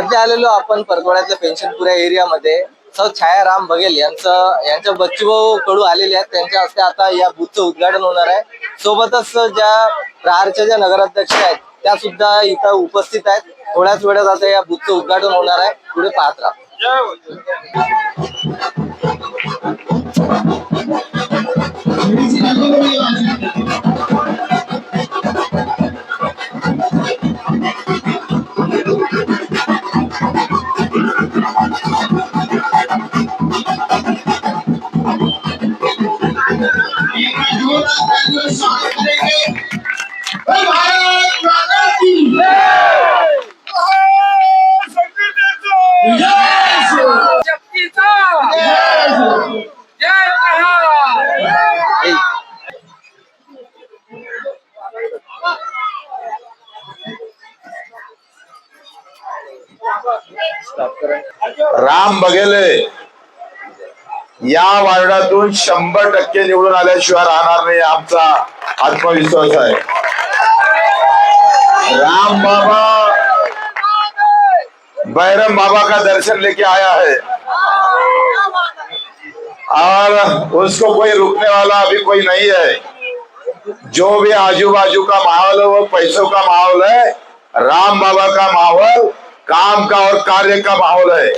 सध्या आलेलो आपण परतवाड्यातल्या पेन्शनपुऱ्या एरियामध्ये सौ छायाराम बघेल यांचं यांच्या बच्चूभाऊ कडू आलेले आहेत. त्यांच्या हस्ते आता या बूथचं उद्घाटन होणार आहे. सोबतच ज्या प्रहारच्या ज्या नगराध्यक्ष आहेत त्या सुद्धा इथं उपस्थित आहेत. थोड्याच वेळात आता या बूथचं उद्घाटन होणार आहे. पुढे पाहत राहा. राम बघेले या वार्डातून शंभर टक्के निवडून आल्याशिवाय राहणार नाही, आमचा आत्मविश्वास आहे. राम बाबा, बैरम बाबा का दर्शन लेके आया है। और उसको कोई रुकने वाला अभी कोई नहीं है। जो भी आजू बाजू का माहौल है, वो पैसों का माहौल है, राम बाबा का माहौल काम का और कार्य का माहौल है।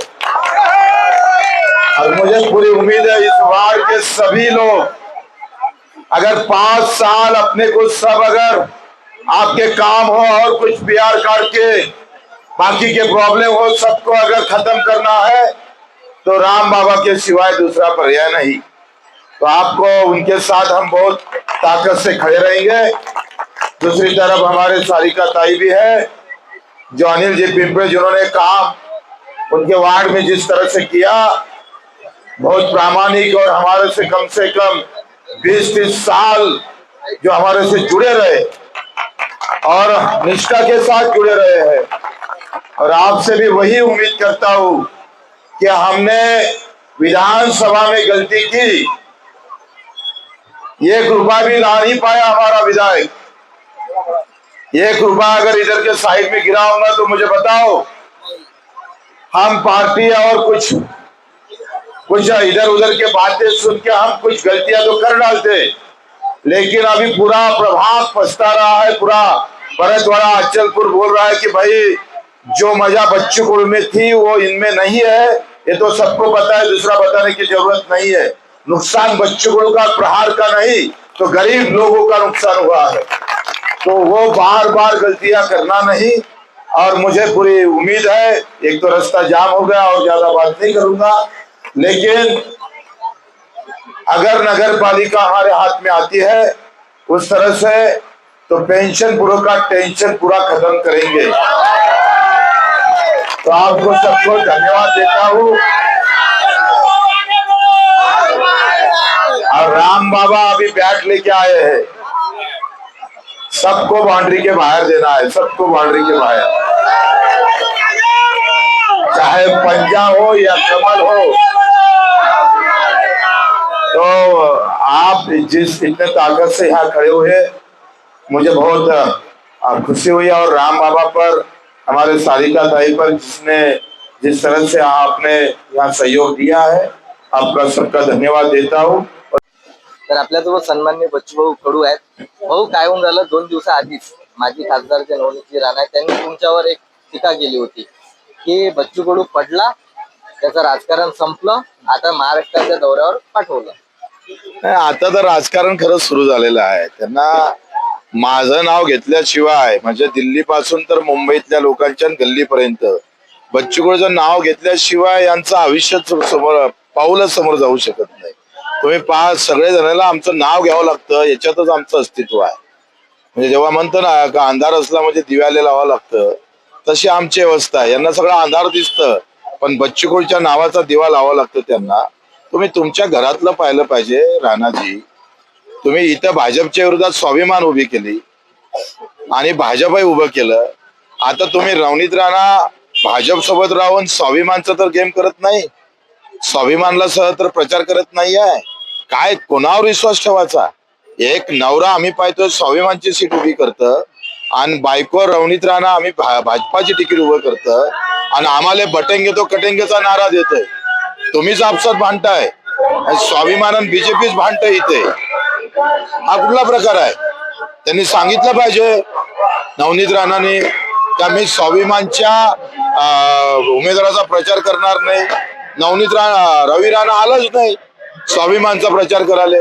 और मुझे पूरी उम्मीद है इस वार्ड के सभी लोग, अगर पाँच साल अपने को सब अगर आपके काम हो और कुछ प्यार करके बाकी के प्रॉब्लम हो, सबको अगर खत्म करना है तो राम बाबा के सिवाय दूसरा पर्याय नहीं। तो आपको उनके साथ हम बहुत ताकत से खड़े रहेंगे। दूसरी तरफ़ हमारे सारिका ताई भी है। जो अनिल जी पिंपरे जिन्होंने काम उनके वार्ड में जिस तरह से किया, बहुत प्रामाणिक और हमारे से कम से कम 20-30 साल जो हमारे से जुड़े रहे और निष्ठा के साथ जुड़े रहे हैं। और आपसे भी वही उम्मीद करता हूँ कि हमने विधानसभा में गलती की। एक रुपया भी ला नहीं पाया हमारा विधायक। एक रुपया अगर इधर के साइड में गिरा होगा तो मुझे बताओ। हम पार्टी और कुछ कुछ इधर उधर के बातें सुन के हम कुछ गलतियाँ तो कर डालते। लेकिन अभी पूरा प्रभाव पछता रहा है, पूरा भरतवाड़ा, अचलपुर बोल रहा है कि भाई, जो मज़ा बच्चों को में थी वो इनमें नहीं है। ये तो सबको पता है, दूसरा बताने की ज़रूरत नहीं है। नुकसान बच्चों का, प्रहार का नहीं तो गरीब लोगों का नुकसान हुआ है। तो वो बार बार गलतियाँ करना नहीं, और मुझे पूरी उम्मीद है, एक तो रास्ता जाम हो गया और ज़्यादा बात नहीं करूँगा। लेकिन अगर नगर पालिका हमारे हाथ में आती है, उस तरह से तो पेंशन पूरा का टेंशन पूरा खत्म करेंगे। तो आपको सबको धन्यवाद देता हूँ। और राम बाबा अभी बैट लेके आए हैं। सबको बाउंड्री के बाहर देना है, सबको बाउंड्री के बाहर। चाहे पंजा हो या कमल हो तो आप जिस इतने ताकत से यहाँ खड़े हुए, मुझे बहुत खुशी हुई और राम बाबा पर, हमारे सारिका ताई पर जिसने, जिस तरह से आपने यहाँ सहयोग दिया है, आपका सबका धन्यवाद देता हूँ। तर आपल्याजवळ सन्मान्य बच्चूभाऊ कडू आहेत. भाऊ काय होऊन राहिलं? दोन दिवसाआधीच माजी खासदार जे नवनीतजी राणा आहेत त्यांनी तुमच्यावर एक टीका केली होती की बच्चू कडू पडला त्याचं राजकारण संपलं आता महाराष्ट्राच्या दौऱ्यावर पाठवलं. नाही, आता तर राजकारण खरंच सुरू झालेलं आहे. त्यांना माझं नाव घेतल्याशिवाय म्हणजे दिल्ली पासून तर मुंबईतल्या लोकांच्या गल्लीपर्यंत बच्चूकडचं नाव घेतल्याशिवाय यांचं आयुष्य समोर पाऊलच समोर जाऊ शकत नाही. तुम्ही पहा सगळे जणांना आमचं नाव घ्यावं लागतं याच्यातच आमचं अस्तित्व आहे. म्हणजे जेव्हा म्हणतो ना का अंधार असला म्हणजे दिव्याले लावावं लागतं तशी आमची अवस्था आहे. यांना सगळं अंधार दिसतं पण बच्चूकोळच्या नावाचा दिवा लावा लागतो त्यांना. तुम्ही तुमच्या घरातलं पाहिलं पाहिजे राणाजी. तुम्ही इथं भाजपच्या विरोधात स्वाभिमान उभी केली आणि भाजपही उभं केलं. आता तुम्ही रवनीत राणा भाजप सोबत राहून स्वाभिमानचा तर गेम करत नाही. स्वाभिमानला सह तर प्रचार करत नाही आहे काय कोणावर विश्वास ठेवायचा? एक नवरा आम्ही पाहतोय स्वाभिमानची सीट उभी करत. आणि बायको रवनीत राणा आम्ही भा- भाजपाची तिकीट उभं करत. आणि आम्हाला बटेंगे तो कटेंगेचा नारा देतोय. तुम्हीच आपसात भांडताय. स्वाभिमानान बीजेपीच भांडतंय इथे. हा कुठला प्रकार आहे? त्यांनी सांगितलं पाहिजे नवनीत राणाने का मी स्वाभिमानच्या उमेदवाराचा प्रचार करणार नाही. नवनीत राणा रवी राणा आलाच नाही. स्वाभिमानचा प्रचार करायला.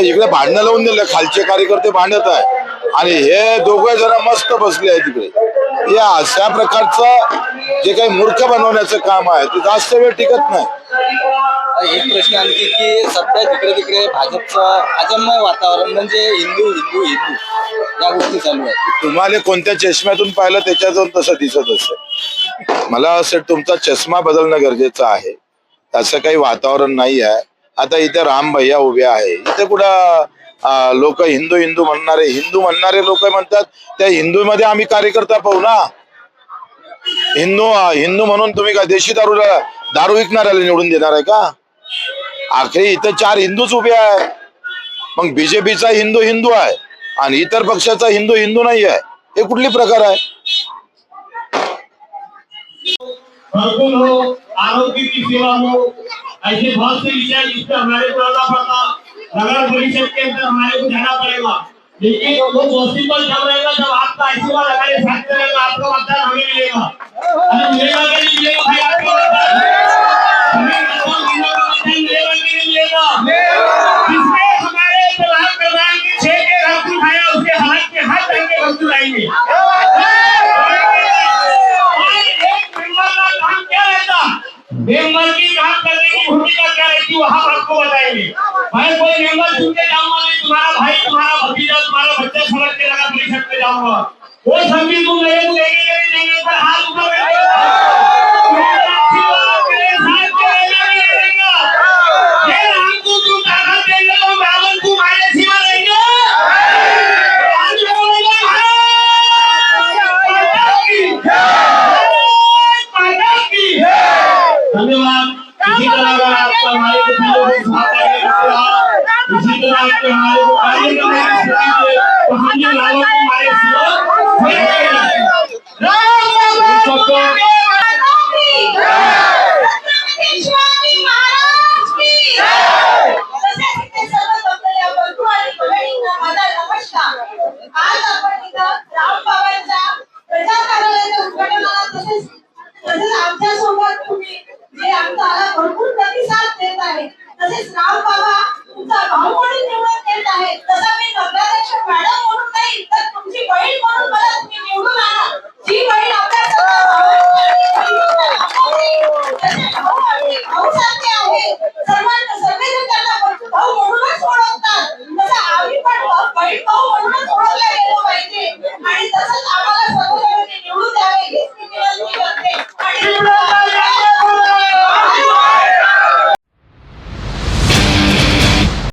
इकडे भांडणं लावून दिलं खालचे कार्यकर्ते भांडत आहे. आणि हे दोघे जरा मस्त बसले आहे तिकडे या अशा प्रकारचं जे काही मूर्ख बनवण्याचं काम आहे ते जास्त वेळ टिकत नाही. एक प्रश्न आणखी की सध्या जिकडे तिकडे भाजपचं अजन्मय वातावरण म्हणजे हिंदू हिंदू हिंदू या गोष्टी चालू आहेत. तुम्हाला कोणत्या चष्म्यातून पाहिलं त्याच्यातून तसं दिसत असेल. मला असं तुमचा चष्मा बदलणं गरजेचं आहे. असं काही वातावरण नाही आहे. आता इथे राम भैया उभे आहे. इथे कुठं लोक हिंदू हिंदू म्हणणारे हिंदू म्हणणारे लोक म्हणतात त्या हिंदू मध्ये आम्ही कार्यकर्ता पाहू ना. हिंदू हिंदू म्हणून तुम्ही का देशी दारू दारू विकणाऱ्याला निवडून देणार आहे का? आखरी इथं चार हिंदूच उभे आहे. मग बीजेपीचा हिंदू हिंदू आहे आणि इतर पक्षाचा हिंदू हिंदू नाही आहे. हे कुठली प्रकार आहे? भरपूर हो, आरोग्य की सेवा हो ऐसे बहुत से विषय जिस पर हमारे को आना पड़ता। नगर परिषद के अंदर हमारे को जाना पड़ेगा। लेकिन वो पॉसिबल जब रहेगा, जब आपका ऐसी बार हमारे साथ रहेगा आपका मतदान हमें मिलेगा। मिलेगा मिलेगा मेंबर की काम करने की भूमिका क्या रहती है? हम आपको बताएँगे। मैं कोई मेंबर चुन के जाऊँगा नहीं। तुम्हारा भाई, तुम्हारा भतीजा, तुम्हारा बच्चा समझ के लगा परिषद में जाऊँगा। वो संगीत तुम मेरे को देंगे नहीं देंगे पर हाथ ऊपर अगर आपका हमारे को इसी तरह आपके हमारे को कार्य करने की शक्ति दे तो हम ये लालों को हमारे सिरों सबको राम बाबा तुमचा भाऊ म्हणून निवडून देत आहे. तसा मी नगराध्यक्ष मॅडम म्हणून नाही तर तुमची बहीण म्हणून मला तुम्ही निवडून आणा. जी बहीण आपल्या